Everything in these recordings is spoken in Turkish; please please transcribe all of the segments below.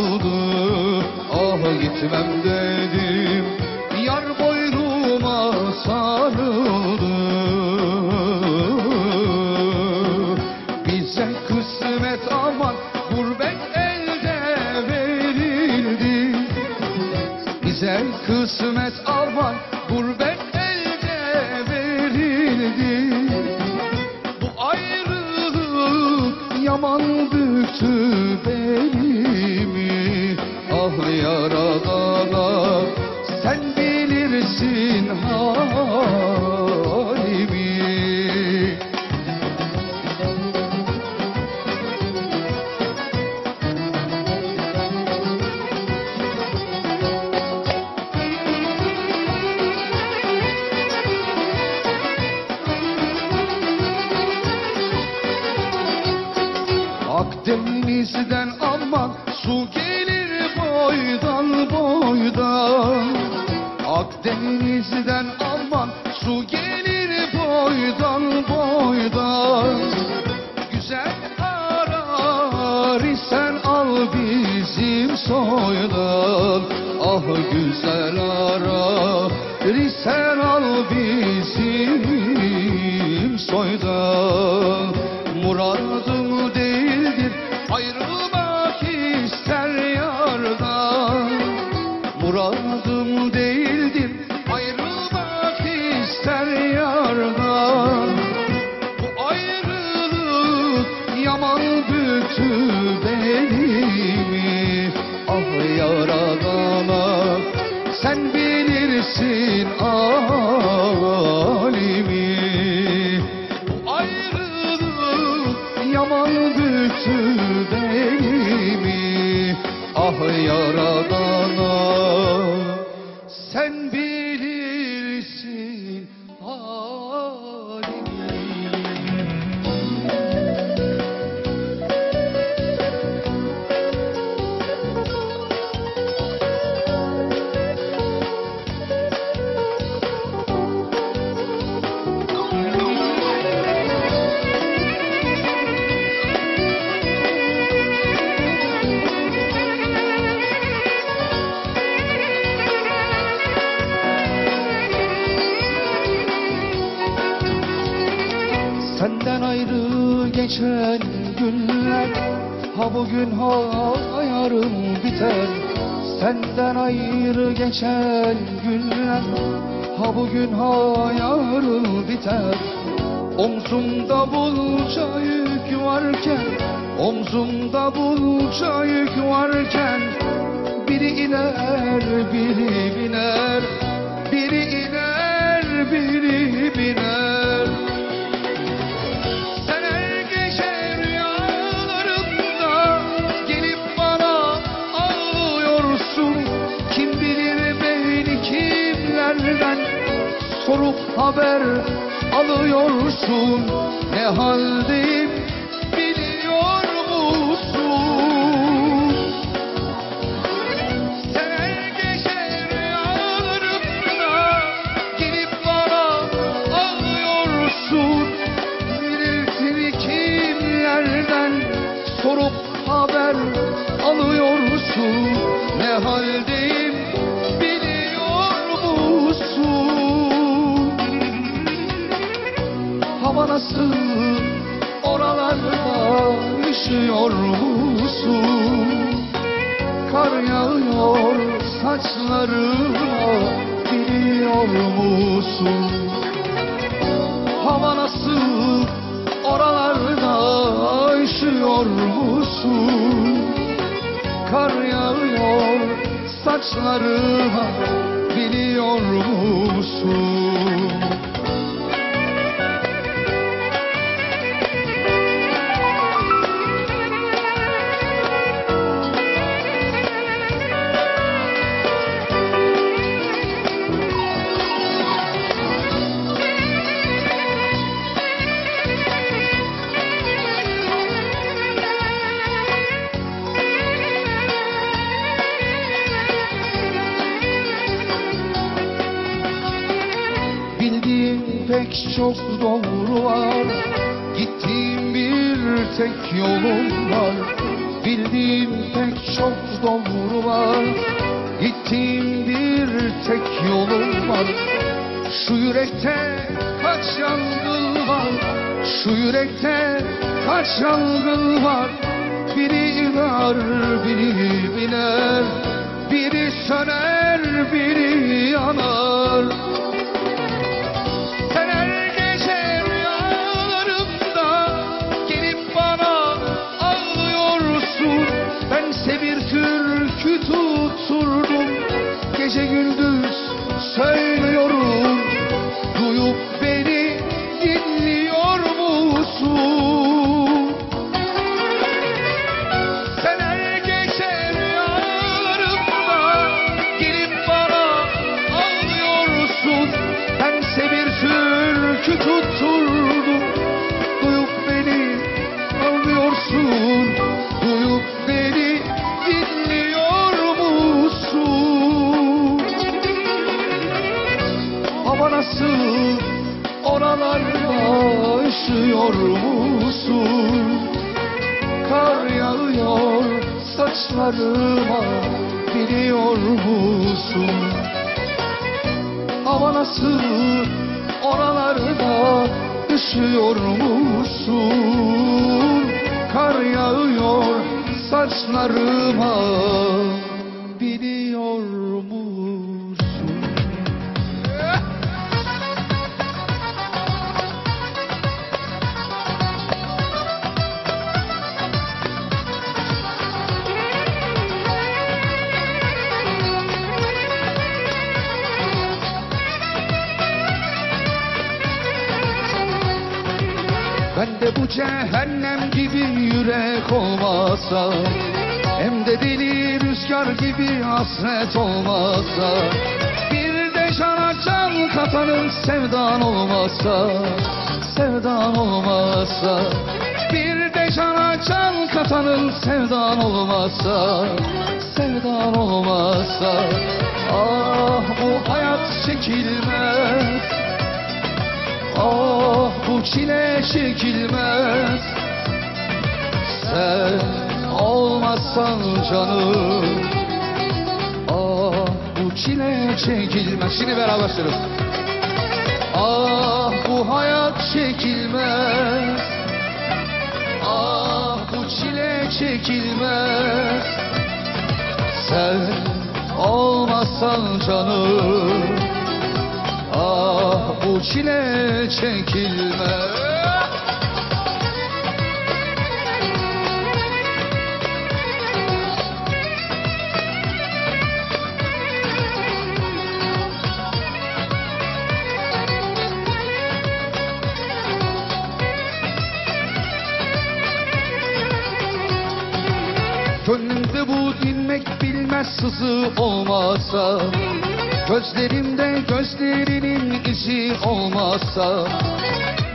aldı Ah gitmem dedim Yar boynuma sarıldı. Bize kısmet aman Gurbet elde verildi. Bize kısmet aman Gurbet elde verildi. Yaman büktü belimi. Ah yaradana sen bilirsin halimi Akdeniz'den aman su gelir boydan boydan. Akdeniz'den aman su gelir boydan boydan. Güzel arar isen al bizim soydan. Ah güzel arar isen al bizim soydan. Muradım değildir ayrılmak ister geçen günler Ha bugün ha yarın biter. Senden ayrı geçen günler Ha bugün ha yarın biter. Omzumda bulca yük varken Omzumda bulca yük varken Biri iner biri biner. Biri iner biri biner sorup haber alıyorsun? Ne haldeyim saçlarıma biliyor musun? Hava nasıl oralarda üşüyor musun? Kar yağıyor saçlarıma biliyor musun? Pek çok doğru var. Gittiğim bir tek yolum var. Bildiğim pek çok doğru var. Gittiğim bir tek yolum var. Şu yürekte kaç yangın var? Şu yürekte kaç yangın var? Biri iner, biri biner. Biri söner, biri yanar nasıl oralarda üşüyor musun? Kar yağıyor saçlarıma biliyor musun? Hava nasıl oralarda üşüyor musun? Kar yağıyor saçlarıma cehennem gibi yürek olmasa Hem de deli rüzgar gibi hasret olmasa Bir de cana can katanın sevdan olmasa Sevdan olmasa Bir de cana can katanın sevdan olmasa Sevdan olmasa Ah bu hayat çekilmez. Ah bu çile çekilmez. Sen olmazsan canım. Ah bu çile çekilmez. Şimdi beraber söylüyoruz Ah bu hayat çekilmez. Ah bu çile çekilmez. Sen olmazsan canım bu çile çekilmez Gönlümde bu dinmek bilmez sızı olmasa Gözlerimde gözlerinin izi olmazsa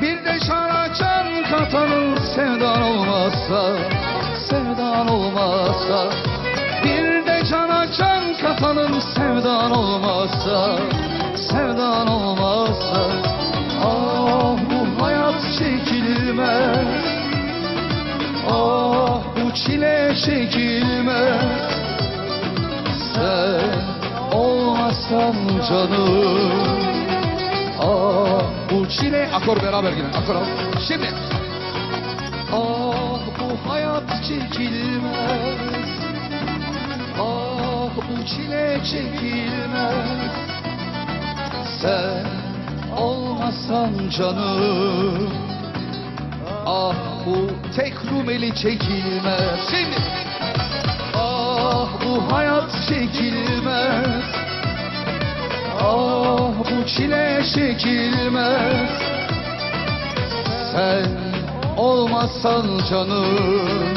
Bir de şana can katanın sevdan olmazsa Sevdan olmazsa Bir de cana can katanın sevdan olmazsa Sevdan olmazsa. Ah bu hayat çekilmez. Ah bu çile çekilmez olmazsan canım Ah bu çile Akor beraber gidelim akor al. Şimdi. Ah bu hayat çekilmez. Ah bu çile çekilmez. Sen olmazsan canım Ah bu tek rumeli çekilmez. Şimdi. Ah bu hayat çekilmez Ah bu çile çekilmez. Sen olmazsan canım.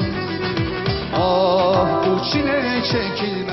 Ah bu çile çekilmez